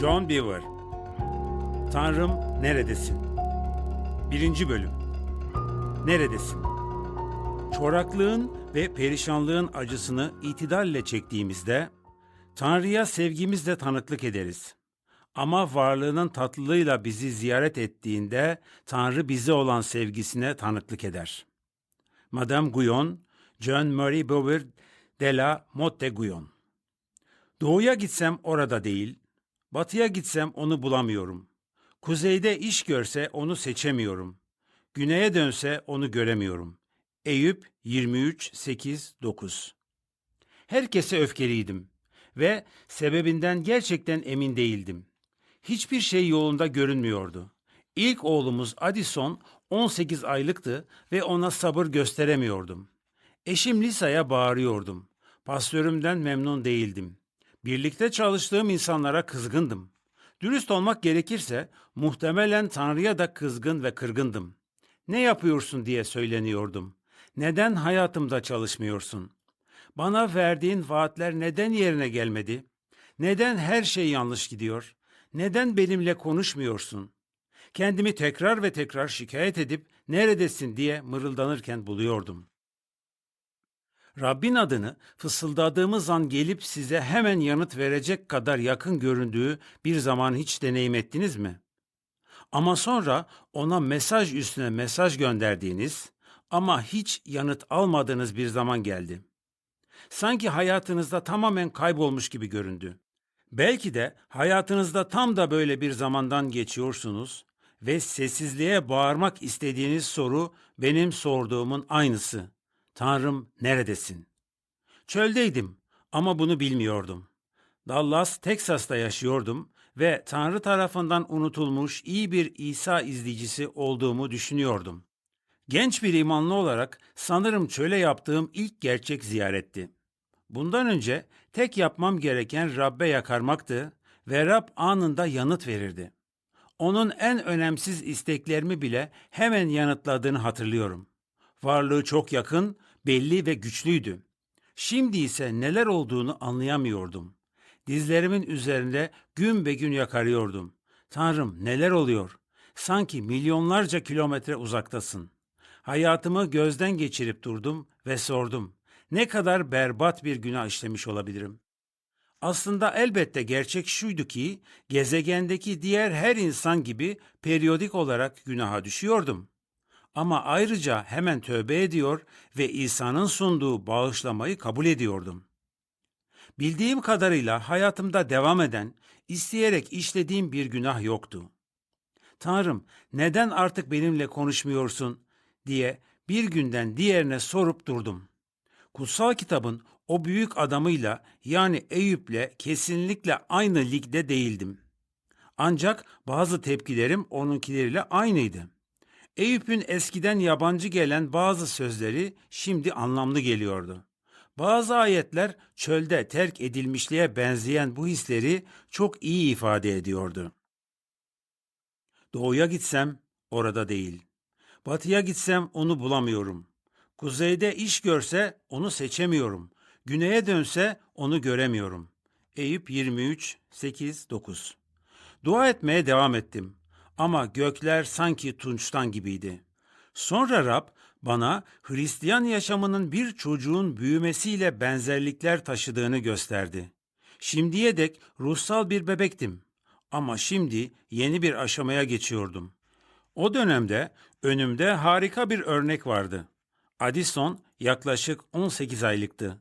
John Beaver Tanrım neredesin? Birinci bölüm Neredesin? Çoraklığın ve perişanlığın acısını itidalle çektiğimizde Tanrı'ya sevgimizle tanıklık ederiz. Ama varlığının tatlılığıyla bizi ziyaret ettiğinde Tanrı bize olan sevgisine tanıklık eder. Madame Guyon, John Murray Bower de la Motte Guyon Doğuya gitsem orada değil, batıya gitsem onu bulamıyorum. Kuzeyde iş görse onu seçemiyorum. Güneye dönse onu göremiyorum. Eyüp 23 8 9 Herkese öfkeliydim ve sebebinden gerçekten emin değildim. Hiçbir şey yolunda görünmüyordu. İlk oğlumuz Addison 18 aylıktı ve ona sabır gösteremiyordum. Eşim Lisa'ya bağırıyordum. Pastörümden memnun değildim. Birlikte çalıştığım insanlara kızgındım. Dürüst olmak gerekirse muhtemelen Tanrı'ya da kızgın ve kırgındım. Ne yapıyorsun diye söyleniyordum. Neden hayatımda çalışmıyorsun? Bana verdiğin vaatler neden yerine gelmedi? Neden her şey yanlış gidiyor? Neden benimle konuşmuyorsun? Kendimi tekrar ve tekrar şikayet edip neredesin diye mırıldanırken buluyordum. Rabbin adını fısıldadığımız an gelip size hemen yanıt verecek kadar yakın göründüğü bir zaman hiç deneyim ettiniz mi? Ama sonra ona mesaj üstüne mesaj gönderdiğiniz ama hiç yanıt almadığınız bir zaman geldi. Sanki hayatınızda tamamen kaybolmuş gibi göründü. Belki de hayatınızda tam da böyle bir zamandan geçiyorsunuz ve sessizliğe bağırmak istediğiniz soru benim sorduğumun aynısı. Tanrım neredesin? Çöldeydim ama bunu bilmiyordum. Dallas, Teksas'ta yaşıyordum ve Tanrı tarafından unutulmuş iyi bir İsa izleyicisi olduğumu düşünüyordum. Genç bir imanlı olarak sanırım çöle yaptığım ilk gerçek ziyaretti. Bundan önce tek yapmam gereken Rabbe yakarmaktı ve Rab anında yanıt verirdi. Onun en önemsiz isteklerimi bile hemen yanıtladığını hatırlıyorum. Varlığı çok yakın, belli ve güçlüydü. Şimdi ise neler olduğunu anlayamıyordum. Dizlerimin üzerinde gün be gün yakarıyordum. Tanrım neler oluyor? Sanki milyonlarca kilometre uzaktasın. Hayatımı gözden geçirip durdum ve sordum. Ne kadar berbat bir günah işlemiş olabilirim? Aslında elbette gerçek şuydu ki gezegendeki diğer her insan gibi periyodik olarak günaha düşüyordum. Ama ayrıca hemen tövbe ediyor ve İsa'nın sunduğu bağışlamayı kabul ediyordum. Bildiğim kadarıyla hayatımda devam eden, isteyerek işlediğim bir günah yoktu. Tanrım, neden artık benimle konuşmuyorsun diye bir günden diğerine sorup durdum. Kutsal kitabın o büyük adamıyla yani Eyüp'le kesinlikle aynı ligde değildim. Ancak bazı tepkilerim onunkileriyle aynıydı. Eyüp'ün eskiden yabancı gelen bazı sözleri şimdi anlamlı geliyordu. Bazı ayetler çölde terk edilmişliğe benzeyen bu hisleri çok iyi ifade ediyordu. Doğuya gitsem orada değil. Batıya gitsem onu bulamıyorum. Kuzeyde iş görse onu seçemiyorum. Güneye dönse onu göremiyorum. Eyüp 23 8 9. Dua etmeye devam ettim ama gökler sanki tunçtan gibiydi. Sonra Rab bana Hristiyan yaşamının bir çocuğun büyümesiyle benzerlikler taşıdığını gösterdi. Şimdiye dek ruhsal bir bebektim ama şimdi yeni bir aşamaya geçiyordum. O dönemde önümde harika bir örnek vardı. Addison yaklaşık 18 aylıktı.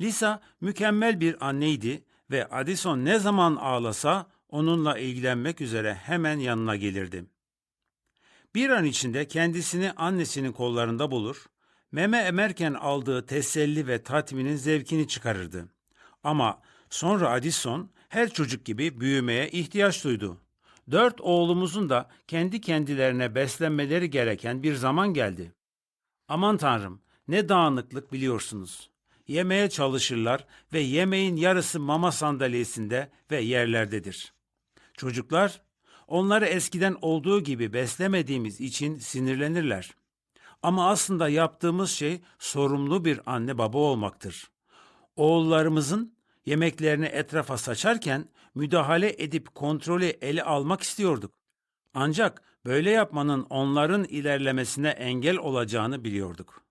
Lisa mükemmel bir anneydi ve Addison ne zaman ağlasa onunla ilgilenmek üzere hemen yanına gelirdi. Bir an içinde kendisini annesinin kollarında bulur, meme emerken aldığı teselli ve tatminin zevkini çıkarırdı. Ama sonra Addison her çocuk gibi büyümeye ihtiyaç duydu. Dört oğlumuzun da kendi kendilerine beslenmeleri gereken bir zaman geldi. Aman tanrım ne dağınıklık biliyorsunuz. Yemeye çalışırlar ve yemeğin yarısı mama sandalyesinde ve yerlerdedir. Çocuklar onları eskiden olduğu gibi beslemediğimiz için sinirlenirler. Ama aslında yaptığımız şey sorumlu bir anne baba olmaktır. Oğullarımızın yemeklerini etrafa saçarken müdahale edip kontrolü ele almak istiyorduk. Ancak böyle yapmanın onların ilerlemesine engel olacağını biliyorduk.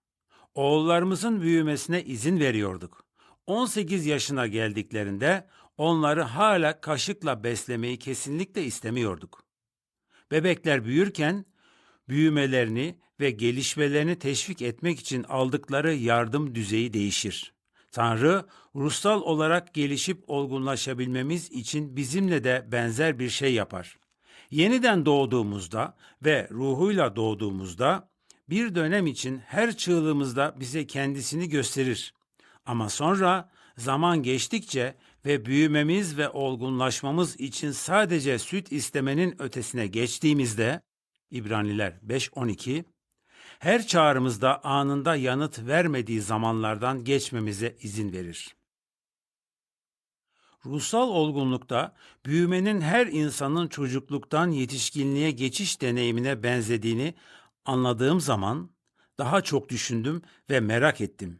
Oğullarımızın büyümesine izin veriyorduk. 18 yaşına geldiklerinde onları hala kaşıkla beslemeyi kesinlikle istemiyorduk. Bebekler büyürken büyümelerini ve gelişmelerini teşvik etmek için aldıkları yardım düzeyi değişir. Tanrı, ruhsal olarak gelişip olgunlaşabilmemiz için bizimle de benzer bir şey yapar. Yeniden doğduğumuzda ve ruhuyla doğduğumuzda bir dönem için her çığlığımızda bize kendisini gösterir. Ama sonra zaman geçtikçe ve büyümemiz ve olgunlaşmamız için sadece süt istemenin ötesine geçtiğimizde İbraniler 5:12 her çağrımızda anında yanıt vermediği zamanlardan geçmemize izin verir. Ruhsal olgunlukta büyümenin her insanın çocukluktan yetişkinliğe geçiş deneyimine benzediğini anladığım zaman daha çok düşündüm ve merak ettim.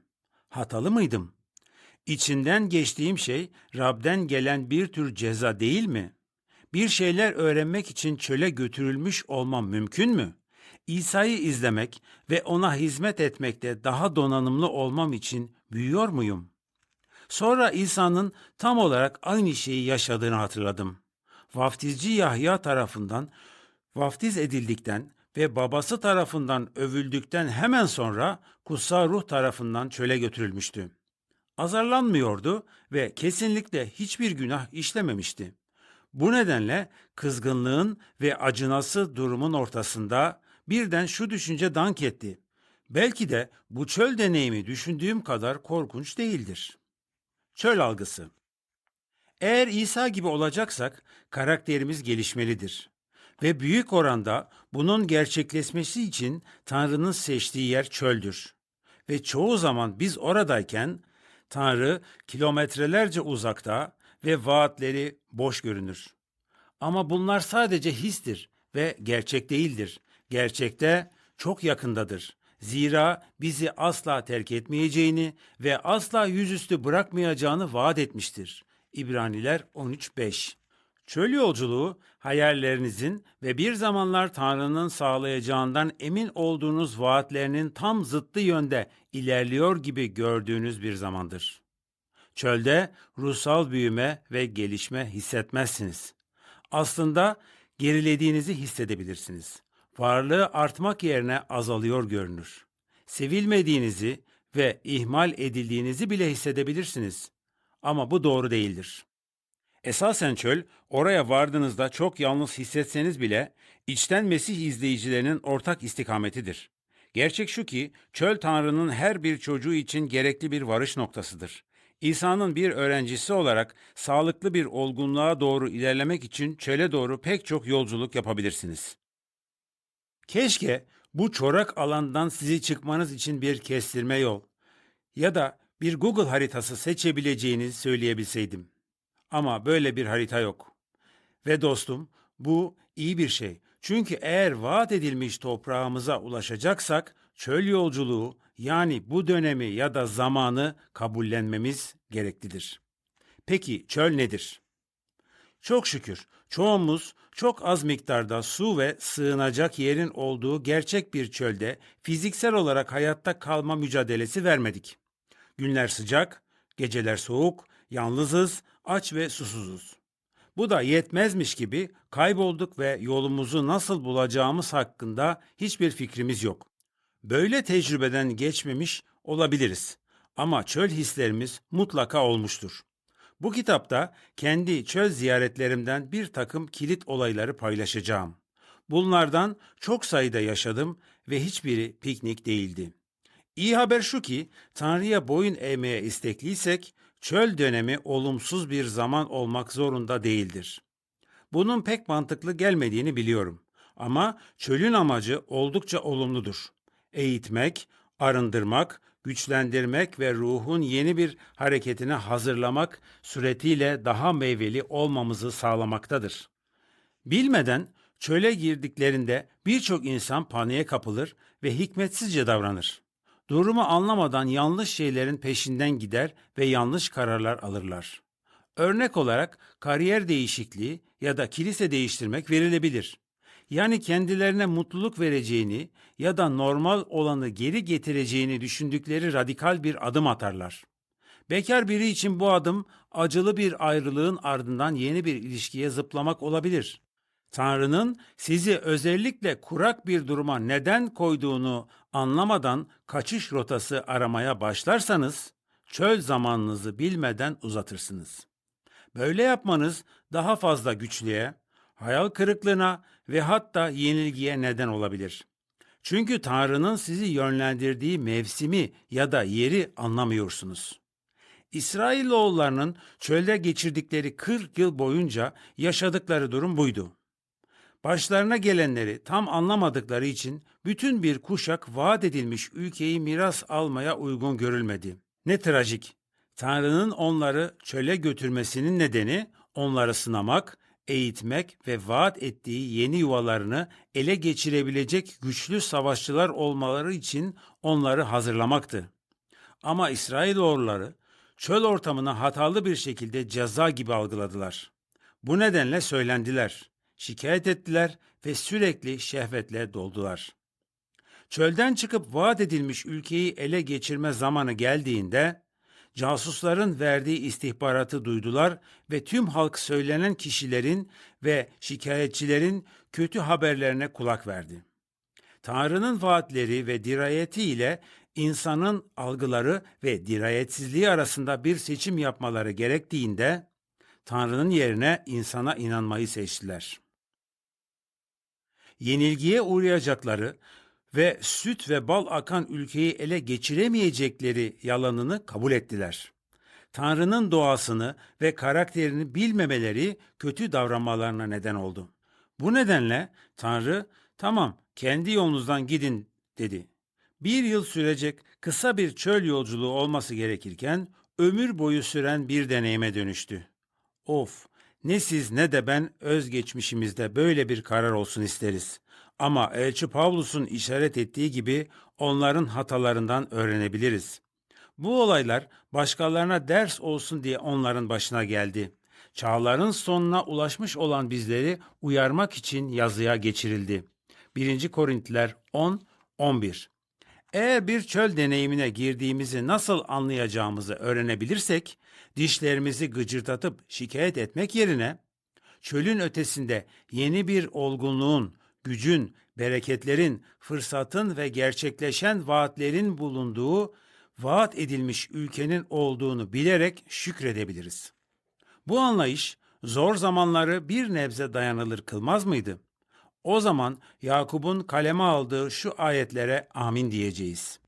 Hatalı mıydım? İçinden geçtiğim şey Rab'den gelen bir tür ceza değil mi? Bir şeyler öğrenmek için çöle götürülmüş olmam mümkün mü? İsa'yı izlemek ve ona hizmet etmekte daha donanımlı olmam için büyüyor muyum? Sonra İsa'nın tam olarak aynı şeyi yaşadığını hatırladım. Vaftizci Yahya tarafından vaftiz edildikten ve babası tarafından övüldükten hemen sonra kutsal ruh tarafından çöle götürülmüştü. Azarlanmıyordu ve kesinlikle hiçbir günah işlememişti. Bu nedenle kızgınlığın ve acınası durumun ortasında birden şu düşünce dank etti. Belki de bu çöl deneyimi düşündüğüm kadar korkunç değildir. Çöl algısı. Eğer İsa gibi olacaksak karakterimiz gelişmelidir. Ve büyük oranda bunun gerçekleşmesi için Tanrı'nın seçtiği yer çöldür. Ve çoğu zaman biz oradayken Tanrı kilometrelerce uzakta ve vaatleri boş görünür. Ama bunlar sadece histir ve gerçek değildir. Gerçekte çok yakındadır. Zira bizi asla terk etmeyeceğini ve asla yüzüstü bırakmayacağını vaat etmiştir. İbraniler 13.5 Çöl yolculuğu hayallerinizin ve bir zamanlar Tanrı'nın sağlayacağından emin olduğunuz vaatlerinin tam zıttı yönde ilerliyor gibi gördüğünüz bir zamandır. Çölde ruhsal büyüme ve gelişme hissetmezsiniz. Aslında gerilediğinizi hissedebilirsiniz. Varlığı artmak yerine azalıyor görünür. Sevilmediğinizi ve ihmal edildiğinizi bile hissedebilirsiniz. Ama bu doğru değildir. Esasen çöl, oraya vardığınızda çok yalnız hissetseniz bile içten Mesih izleyicilerinin ortak istikametidir. Gerçek şu ki çöl Tanrı'nın her bir çocuğu için gerekli bir varış noktasıdır. İsa'nın bir öğrencisi olarak sağlıklı bir olgunluğa doğru ilerlemek için çöle doğru pek çok yolculuk yapabilirsiniz. Keşke bu çorak alandan sizi çıkmanız için bir kestirme yol ya da bir Google haritası seçebileceğinizi söyleyebilseydim. Ama böyle bir harita yok. Ve dostum, bu iyi bir şey. Çünkü eğer vaat edilmiş toprağımıza ulaşacaksak çöl yolculuğu yani bu dönemi ya da zamanı kabullenmemiz gereklidir. Peki çöl nedir? Çok şükür çoğumuz çok az miktarda su ve sığınacak yerin olduğu gerçek bir çölde fiziksel olarak hayatta kalma mücadelesi vermedik. Günler sıcak, geceler soğuk, yalnızız, aç ve susuzuz. Bu da yetmezmiş gibi kaybolduk ve yolumuzu nasıl bulacağımız hakkında hiçbir fikrimiz yok. Böyle tecrübeden geçmemiş olabiliriz ama çöl hislerimiz mutlaka olmuştur. Bu kitapta kendi çöl ziyaretlerimden bir takım kilit olayları paylaşacağım. Bunlardan çok sayıda yaşadım ve hiçbiri piknik değildi. İyi haber şu ki Tanrı'ya boyun eğmeye istekliysek çöl dönemi olumsuz bir zaman olmak zorunda değildir. Bunun pek mantıklı gelmediğini biliyorum. Ama çölün amacı oldukça olumludur. Eğitmek, arındırmak, güçlendirmek ve ruhun yeni bir hareketine hazırlamak suretiyle daha meyveli olmamızı sağlamaktadır. Bilmeden çöle girdiklerinde birçok insan paniğe kapılır ve hikmetsizce davranır. Durumu anlamadan yanlış şeylerin peşinden gider ve yanlış kararlar alırlar. Örnek olarak kariyer değişikliği ya da kilise değiştirmek verilebilir. Yani kendilerine mutluluk vereceğini ya da normal olanı geri getireceğini düşündükleri radikal bir adım atarlar. Bekar biri için bu adım acılı bir ayrılığın ardından yeni bir ilişkiye zıplamak olabilir. Tanrı'nın sizi özellikle kurak bir duruma neden koyduğunu anlamadan kaçış rotası aramaya başlarsanız çöl zamanınızı bilmeden uzatırsınız. Böyle yapmanız daha fazla güçlüğe, hayal kırıklığına ve hatta yenilgiye neden olabilir. Çünkü Tanrı'nın sizi yönlendirdiği mevsimi ya da yeri anlamıyorsunuz. İsrailoğullarının çölde geçirdikleri 40 yıl boyunca yaşadıkları durum buydu. Başlarına gelenleri tam anlamadıkları için bütün bir kuşak vaat edilmiş ülkeyi miras almaya uygun görülmedi. Ne trajik. Tanrı'nın onları çöle götürmesinin nedeni onları sınamak, eğitmek ve vaat ettiği yeni yuvalarını ele geçirebilecek güçlü savaşçılar olmaları için onları hazırlamaktı. Ama İsrailoğulları çöl ortamını hatalı bir şekilde ceza gibi algıladılar. Bu nedenle söylendiler, şikayet ettiler ve sürekli şehvetle doldular. Çölden çıkıp vaat edilmiş ülkeyi ele geçirme zamanı geldiğinde casusların verdiği istihbaratı duydular ve tüm halk söylenen kişilerin ve şikayetçilerin kötü haberlerine kulak verdi. Tanrı'nın vaatleri ve dirayeti ile insanın algıları ve dirayetsizliği arasında bir seçim yapmaları gerektiğinde Tanrı'nın yerine insana inanmayı seçtiler. Yenilgiye uğrayacakları ve süt ve bal akan ülkeyi ele geçiremeyecekleri yalanını kabul ettiler. Tanrı'nın doğasını ve karakterini bilmemeleri kötü davranmalarına neden oldu. Bu nedenle Tanrı, tamam kendi yolunuzdan gidin dedi. Bir yıl sürecek kısa bir çöl yolculuğu olması gerekirken ömür boyu süren bir deneyime dönüştü. Of, ne siz ne de ben özgeçmişimizde böyle bir karar olsun isteriz. Ama Elçi Pavlus'un işaret ettiği gibi onların hatalarından öğrenebiliriz. Bu olaylar başkalarına ders olsun diye onların başına geldi. Çağların sonuna ulaşmış olan bizleri uyarmak için yazıya geçirildi. 1. Korintiler 10 11. Eğer bir çöl deneyimine girdiğimizi nasıl anlayacağımızı öğrenebilirsek, dişlerimizi gıcırdatıp şikayet etmek yerine çölün ötesinde yeni bir olgunluğun, gücün, bereketlerin, fırsatın ve gerçekleşen vaatlerin bulunduğu vaat edilmiş ülkenin olduğunu bilerek şükredebiliriz. Bu anlayış zor zamanları bir nebze dayanılır kılmaz mıydı? O zaman Yakup'un kaleme aldığı şu ayetlere amin diyeceğiz.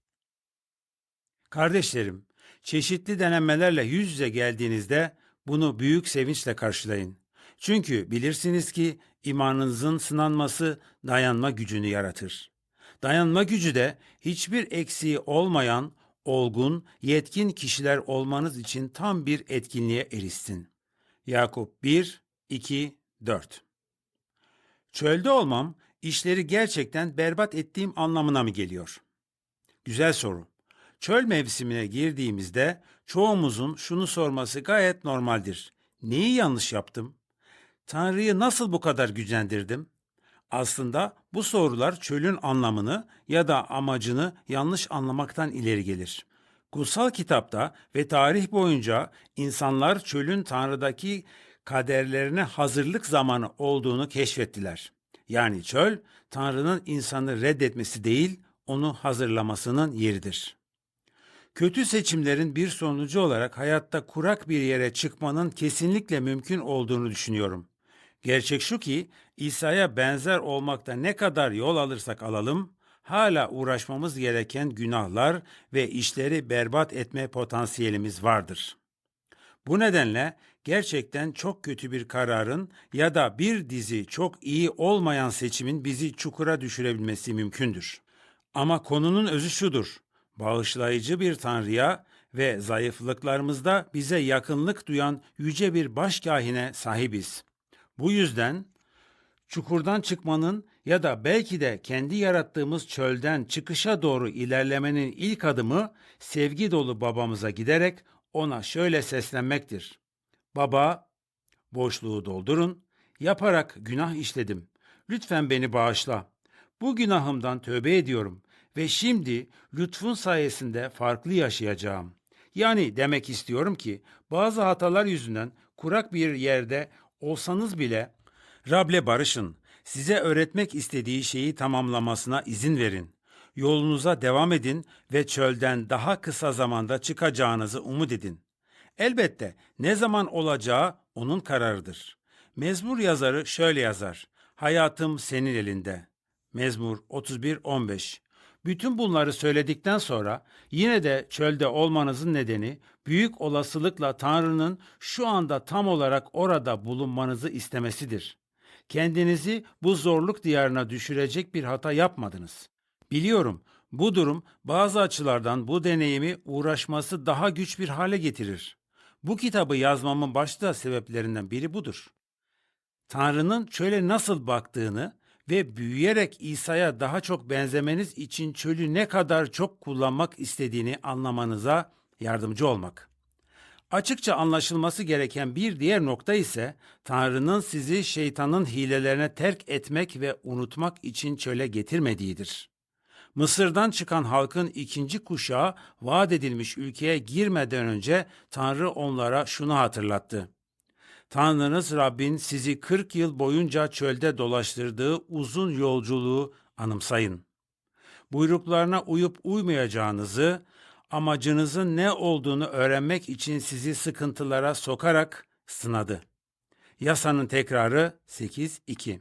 Kardeşlerim, çeşitli denemelerle yüz yüze geldiğinizde bunu büyük sevinçle karşılayın. Çünkü bilirsiniz ki imanınızın sınanması dayanma gücünü yaratır. Dayanma gücü de hiçbir eksiği olmayan, olgun, yetkin kişiler olmanız için tam bir etkinliğe erişsin. Yakup 1, 2, 4 Çölde olmam işleri gerçekten berbat ettiğim anlamına mı geliyor? Güzel soru. Çöl mevsimine girdiğimizde çoğumuzun şunu sorması gayet normaldir. Neyi yanlış yaptım? Tanrı'yı nasıl bu kadar gücendirdim? Aslında bu sorular çölün anlamını ya da amacını yanlış anlamaktan ileri gelir. Kutsal kitapta ve tarih boyunca insanlar çölün Tanrı'daki kaderlerine hazırlık zamanı olduğunu keşfettiler. Yani çöl Tanrı'nın insanı reddetmesi değil, onu hazırlamasının yeridir. Kötü seçimlerin bir sonucu olarak hayatta kurak bir yere çıkmanın kesinlikle mümkün olduğunu düşünüyorum. Gerçek şu ki İsa'ya benzer olmakta ne kadar yol alırsak alalım, hala uğraşmamız gereken günahlar ve işleri berbat etme potansiyelimiz vardır. Bu nedenle gerçekten çok kötü bir kararın ya da bir dizi çok iyi olmayan seçimin bizi çukura düşürebilmesi mümkündür. Ama konunun özü şudur. Bağışlayıcı bir Tanrı'ya ve zayıflıklarımızda bize yakınlık duyan yüce bir başkahine sahibiz. Bu yüzden çukurdan çıkmanın ya da belki de kendi yarattığımız çölden çıkışa doğru ilerlemenin ilk adımı sevgi dolu babamıza giderek ona şöyle seslenmektir. Baba, boşluğu doldurun. Yaparak günah işledim. Lütfen beni bağışla. Bu günahımdan tövbe ediyorum ve şimdi lütfun sayesinde farklı yaşayacağım. Yani demek istiyorum ki bazı hatalar yüzünden kurak bir yerde olsanız bile Rab'le barışın. Size öğretmek istediği şeyi tamamlamasına izin verin. Yolunuza devam edin ve çölden daha kısa zamanda çıkacağınızı umut edin. Elbette ne zaman olacağı onun kararıdır. Mezmur yazarı şöyle yazar. Hayatım senin elinde. Mezmur 31-15 Bütün bunları söyledikten sonra yine de çölde olmanızın nedeni büyük olasılıkla Tanrı'nın şu anda tam olarak orada bulunmanızı istemesidir. Kendinizi bu zorluk diyarına düşürecek bir hata yapmadınız. Biliyorum bu durum bazı açılardan bu deneyimi uğraşması daha güç bir hale getirir. Bu kitabı yazmamın başta sebeplerinden biri budur. Tanrı'nın çöle nasıl baktığını ve büyüyerek İsa'ya daha çok benzemeniz için çölü ne kadar çok kullanmak istediğini anlamanıza yardımcı olmak. Açıkça anlaşılması gereken bir diğer nokta ise Tanrı'nın sizi şeytanın hilelerine terk etmek ve unutmak için çöle getirmediğidir. Mısır'dan çıkan halkın ikinci kuşağı vaat edilmiş ülkeye girmeden önce Tanrı onlara şunu hatırlattı. Tanrınız Rabbin sizi 40 yıl boyunca çölde dolaştırdığı uzun yolculuğu anımsayın. Buyruklarına uyup uymayacağınızı, amacınızın ne olduğunu öğrenmek için sizi sıkıntılara sokarak sınadı. Yasanın tekrarı 8.2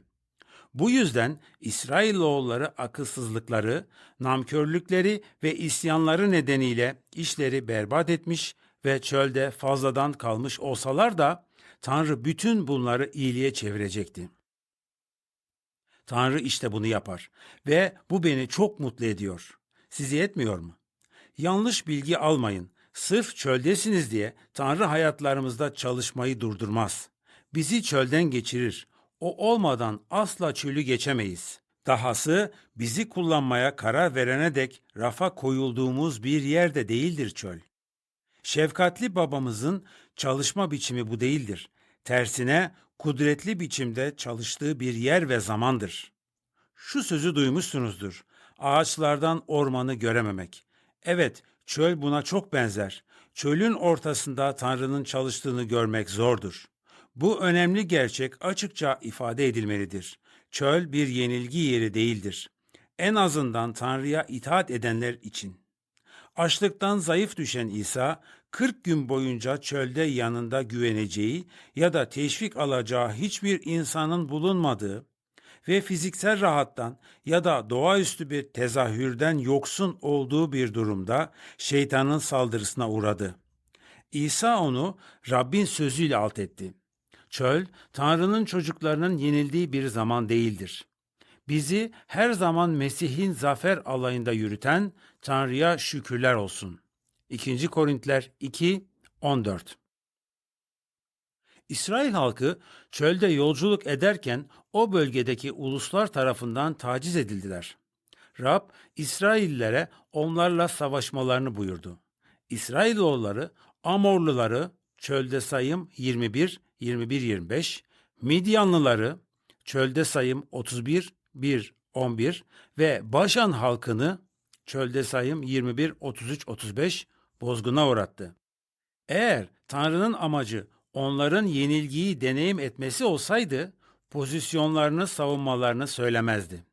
Bu yüzden İsrailoğulları akılsızlıkları, namkörlükleri ve isyanları nedeniyle işleri berbat etmiş ve çölde fazladan kalmış olsalar da Tanrı bütün bunları iyiliğe çevirecekti. Tanrı işte bunu yapar ve bu beni çok mutlu ediyor. Sizi etmiyor mu? Yanlış bilgi almayın. Sırf çöldesiniz diye Tanrı hayatlarımızda çalışmayı durdurmaz. Bizi çölden geçirir. O olmadan asla çölü geçemeyiz. Dahası bizi kullanmaya karar verene dek rafa koyulduğumuz bir yerde değildir çöl. Şefkatli babamızın çalışma biçimi bu değildir. Tersine kudretli biçimde çalıştığı bir yer ve zamandır. Şu sözü duymuşsunuzdur. Ağaçlardan ormanı görememek. Evet, çöl buna çok benzer. Çölün ortasında Tanrı'nın çalıştığını görmek zordur. Bu önemli gerçek açıkça ifade edilmelidir. Çöl bir yenilgi yeri değildir. En azından Tanrı'ya itaat edenler için. Açlıktan zayıf düşen İsa 40 gün boyunca çölde yanında güveneceği ya da teşvik alacağı hiçbir insanın bulunmadığı ve fiziksel rahattan ya da doğaüstü bir tezahürden yoksun olduğu bir durumda şeytanın saldırısına uğradı. İsa onu Rabbin sözüyle alt etti. Çöl, Tanrı'nın çocuklarının yenildiği bir zaman değildir. Bizi her zaman Mesih'in zafer alayında yürüten Tanrı'ya şükürler olsun. 2. Korintiler 2 14 İsrail halkı çölde yolculuk ederken o bölgedeki uluslar tarafından taciz edildiler. Rab İsraillilere onlarla savaşmalarını buyurdu. İsrailoğulları Amorluları çölde sayım 21 21 25 Midyanlıları çölde sayım 31 1 11 ve Başan halkını çölde sayım 21 33 35 bozguna uğrattı. Eğer Tanrı'nın amacı onların yenilgiyi deneyim etmesi olsaydı pozisyonlarını savunmalarını söylemezdi.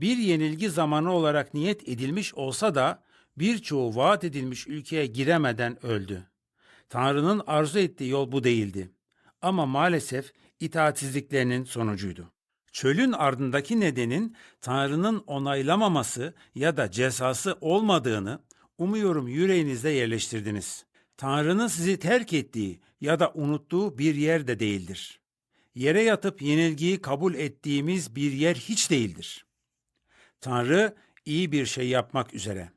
Bir yenilgi zamanı olarak niyet edilmiş olsa da birçoğu vaat edilmiş ülkeye giremeden öldü. Tanrı'nın arzu ettiği yol bu değildi. Ama maalesef itaatsizliklerinin sonucuydu. Çölün ardındaki nedenin Tanrı'nın onaylamaması ya da cezası olmadığını umuyorum yüreğinizde yerleştirdiniz. Tanrı'nın sizi terk ettiği ya da unuttuğu bir yer de değildir. Yere yatıp yenilgiyi kabul ettiğimiz bir yer hiç değildir. Tanrı iyi bir şey yapmak üzere.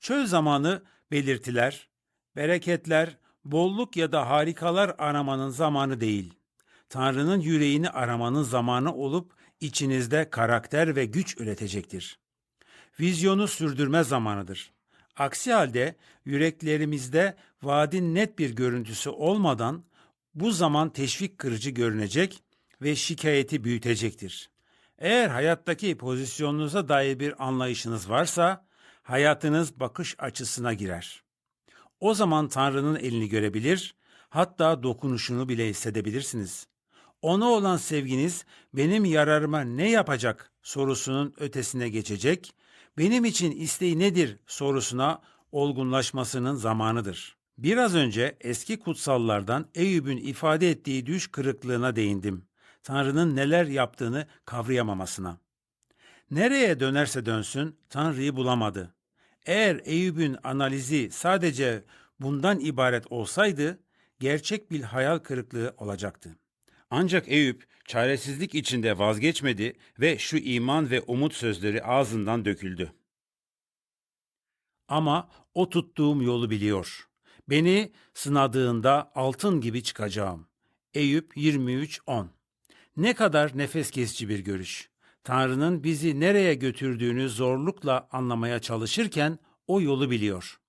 Çöl zamanı belirtiler, bereketler, bolluk ya da harikalar aramanın zamanı değil. Tanrı'nın yüreğini aramanın zamanı olup içinizde karakter ve güç üretecektir. Vizyonu sürdürme zamanıdır. Aksi halde yüreklerimizde vaadin net bir görüntüsü olmadan Bu zaman teşvik kırıcı görünecek ve şikayeti büyütecektir. Eğer hayattaki pozisyonunuza dair bir anlayışınız varsa, hayatınız bakış açısına girer. O zaman Tanrı'nın elini görebilir, hatta dokunuşunu bile hissedebilirsiniz. Ona olan sevginiz benim yararıma ne yapacak sorusunun ötesine geçecek, benim için isteği nedir sorusuna olgunlaşmasının zamanıdır. Biraz önce eski kutsallardan Eyüp'ün ifade ettiği düş kırıklığına değindim. Tanrı'nın neler yaptığını kavrayamamasına. Nereye dönerse dönsün Tanrı'yı bulamadı. Eğer Eyüp'ün analizi sadece bundan ibaret olsaydı gerçek bir hayal kırıklığı olacaktı. Ancak Eyüp çaresizlik içinde vazgeçmedi ve şu iman ve umut sözleri ağzından döküldü. Ama o tuttuğum yolu biliyor. Beni sınadığında altın gibi çıkacağım. Eyüp 23.10 Ne kadar nefes kesici bir görüş. Tanrı'nın bizi nereye götürdüğünü zorlukla anlamaya çalışırken o yolu biliyor.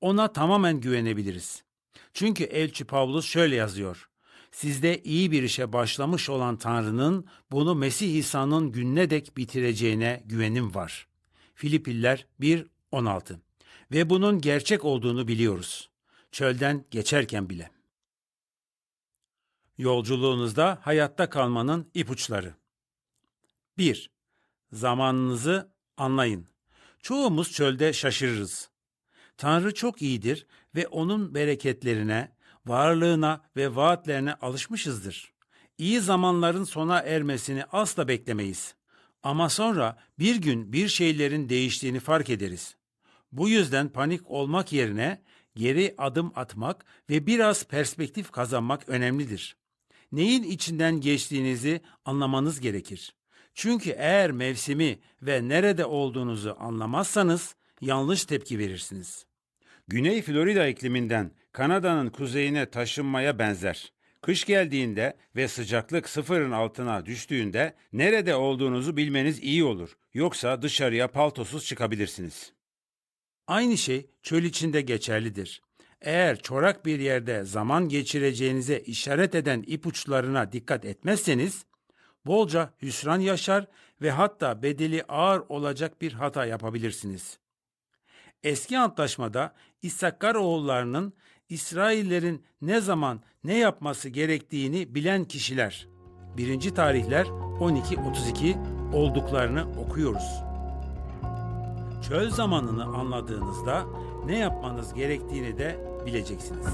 Ona tamamen güvenebiliriz. Çünkü elçi Pavlus şöyle yazıyor. Sizde iyi bir işe başlamış olan Tanrı'nın bunu Mesih İsa'nın gününe dek bitireceğine güvenim var. Filipiller 1.16 Ve bunun gerçek olduğunu biliyoruz. Çölden geçerken bile. Yolculuğunuzda hayatta kalmanın ipuçları. 1. Zamanınızı anlayın. Çoğumuz çölde şaşırırız. Tanrı çok iyidir ve onun bereketlerine, varlığına ve vaatlerine alışmışızdır. İyi zamanların sona ermesini asla beklemeyiz. Ama sonra bir gün bir şeylerin değiştiğini fark ederiz. Bu yüzden panik olmak yerine geri adım atmak ve biraz perspektif kazanmak önemlidir. Neyin içinden geçtiğinizi anlamanız gerekir. Çünkü eğer mevsimi ve nerede olduğunuzu anlamazsanız yanlış tepki verirsiniz. Güney Florida ikliminden Kanada'nın kuzeyine taşınmaya benzer. Kış geldiğinde ve sıcaklık sıfırın altına düştüğünde nerede olduğunuzu bilmeniz iyi olur. Yoksa dışarıya paltosuz çıkabilirsiniz. Aynı şey çöl içinde geçerlidir. Eğer çorak bir yerde zaman geçireceğinize işaret eden ipuçlarına dikkat etmezseniz, bolca hüsran yaşar ve hatta bedeli ağır olacak bir hata yapabilirsiniz. Eski antlaşmada İsakkar oğullarının İsraillerin ne zaman ne yapması gerektiğini bilen kişiler 1. tarihler 12.32 olduklarını okuyoruz. Çöl zamanını anladığınızda ne yapmanız gerektiğini de bileceksiniz.